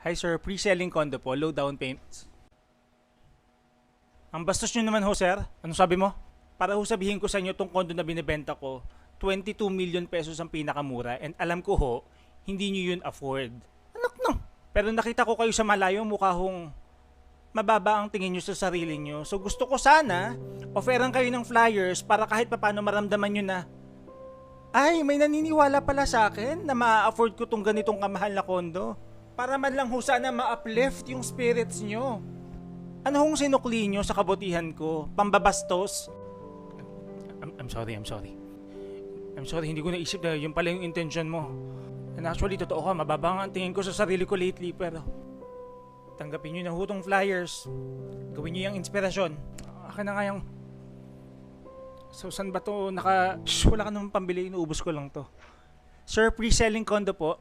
Hi sir, pre-selling condo po, low down payments. Ang bastos nyo naman ho sir, ano sabi mo? Para ho sabihin ko sa inyo tong condo na binibenta ko, 22 million pesos ang pinakamura and alam ko ho, hindi nyo yun afford. Anak no. Pero nakita ko kayo sa malayo mukha hong mababa ang tingin nyo sa sarili nyo. So gusto ko sana, offeran kayo ng flyers para kahit papano maramdaman nyo na, ay, may naniniwala pala sa akin na ma-afford ko tong ganitong kamahal na kondo. Para man lang ho sana ma-uplift yung spirits nyo. Ano hong sinukli nyo sa kabutihan ko? Pambabastos? I'm, I'm sorry, I'm sorry. I'm sorry, hindi ko naisip na yun pala yung intention mo. And actually, totoo ka, mababa nga ang tingin ko sa sarili ko lately, pero tanggapin nyo na ho tong flyers. Gawin nyo yung inspirasyon. Akin na nga yung... So, saan ba to naka... Shh, wala ka naman pambili, inuubos ko lang to. Sir, pre-selling condo po.